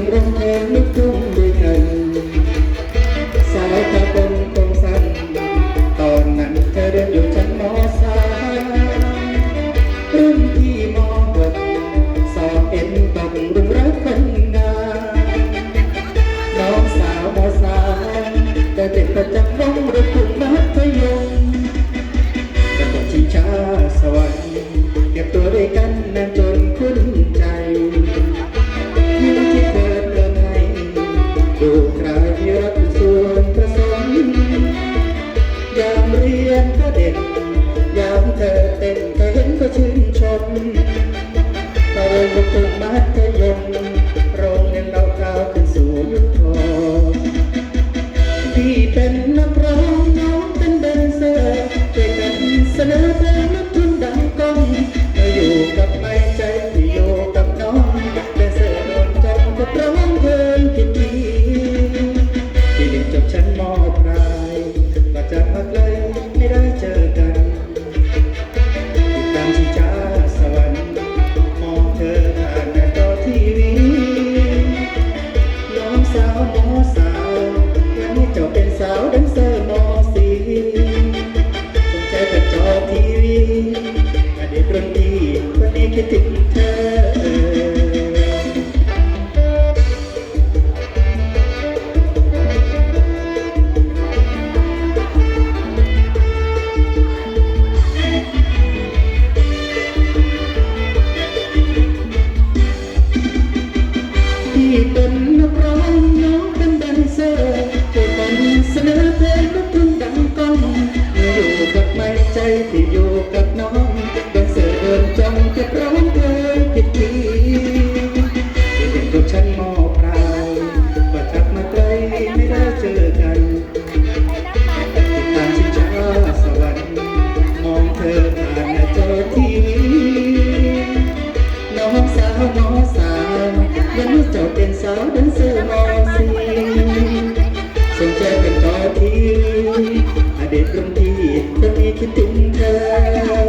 งรมเพลงลูกทุ่งด้วยกันสายตาคงคงสั้นตอนนั้นเธอเรียนอยู่ชั้นมสามรุ่นที่มหกสอบเอ็นตกรุมรักคนงานน้องสาวมสามแต่เด็กประจำ ก็เห็นก็ชื่นชมเราลูกถึงมัธยมโรงเรียนเราก้าวขึ้นสู่ยุคทองพี่เป็นนักร้องน้องเป็นแดนเซอร์ช่วยกันเสนอเพลงลูกทุ่งดังก้องเมื่อยู่กับไม่ใจที่อยู่กับน้องแดนเซอร์โดนจมกับร้องเพลงผิดทีที่เรียนจบชั้นมปลา สาวมอสาวยังไม่จบเป็นสาวแดันเซอร์มอสีสนใจกับจอทีวีอดีตรุ่นพี่คนนี้คิดถึงเธอที่เใจที่อยู่กับน้องแดนเซอร์เดินจำเก็บร้องเพลงผิดทีที่เด็กกับฉันมอปลายก็จับมาไกลไม่ได้เจอกันติดตามชิงช้าสวรรค์มองเธอผ่านหน้าจอทีวีน้องสาวมอสามยังไม่จบเป็นสาวดันเซอร์มอสี่สนใจเป็นจอทีวีอดีตรุ่น พี่คนนี้คิดถึงเธอ